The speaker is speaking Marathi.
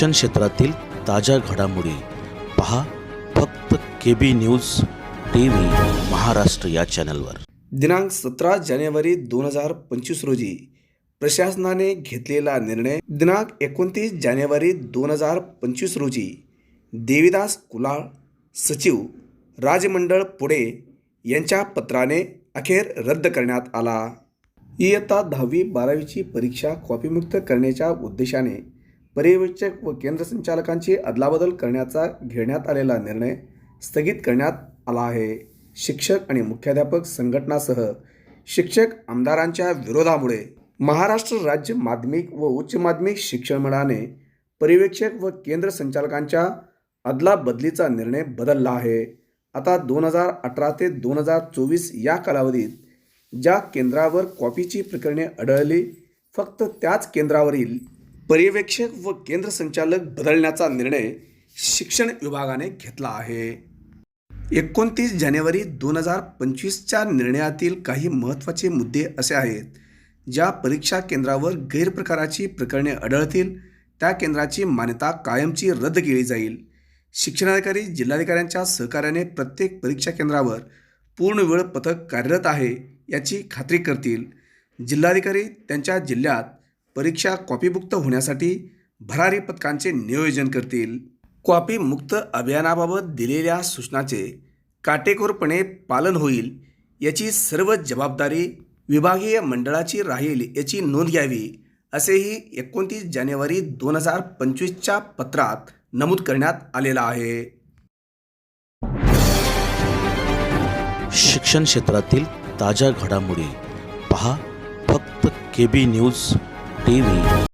शिक्षण क्षेत्रातील ताज्या घडामोडी पहा फक्त K B news T V Maharashtra या चॅनलवर. दिनांक सतरा जानेवारी दोन हजार पंचवीस रोजी प्रशासनाने घेतलेला निर्णय दिनांक एकोणतीस जानेवारी दोन हजार पंचवीस रोजी देवीदास कुलाळ सचिव राजमंडळ पुढे यांच्या पत्राने अखेर रद्द करण्यात आला. इयत्ता दहावी बारावीची परीक्षा कॉपीमुक्त करण्याच्या उद्देशाने पर्यवेक्षक व केंद्र संचालकांची अदलाबदल करण्याचा घेण्यात आलेला निर्णय स्थगित करण्यात आला आहे. शिक्षक आणि मुख्याध्यापक संघटनासह शिक्षक आमदारांच्या विरोधामुळे महाराष्ट्र राज्य माध्यमिक व उच्च माध्यमिक शिक्षण मंडळाने पर्यवेक्षक व केंद्र संचालकांच्या अदलाबदलीचा निर्णय बदलला आहे. आता दोन हजार अठरा ते दोन हजार चोवीस या कालावधीत ज्या केंद्रावर कॉपीची प्रकरणे आढळली फक्त त्याच केंद्रावरील पर्यवेक्षक व केंद्र संचालक बदलण्याचा निर्णय शिक्षण विभागाने घेतला आहे. एकोणतीस जानेवारी दोन हजार पंचवीसच्या निर्णयातील काही महत्त्वाचे मुद्दे असे आहेत ज्या परीक्षा केंद्रावर गैरप्रकाराची प्रकरणे आढळतील त्या केंद्राची मान्यता कायमची रद्द केली जाईल. शिक्षणाधिकारी जिल्हाधिकाऱ्यांच्या सहकार्याने प्रत्येक परीक्षा केंद्रावर पूर्ण वेळ पथक कार्यरत आहे याची खात्री करतील. जिल्हाधिकारी त्यांच्या जिल्ह्यात परीक्षा कॉपीमुक्त होण्यासाठी भरारी पथकांचे नियोजन करतील. कॉपी मुक्त अभियानाबाबत दिलेल्या सूचनाचे काटेकोरपणे पालन होईल याची सर्व जबाबदारी विभागीय मंडळाची राहील याची नोंद घ्यावी असेही एकोणतीस जानेवारी दोन हजार पंचवीसच्या पत्रात नमूद करण्यात आलेलं आहे. शिक्षण क्षेत्रातील ताज्या घडामोडी पहा फक्त K B news T V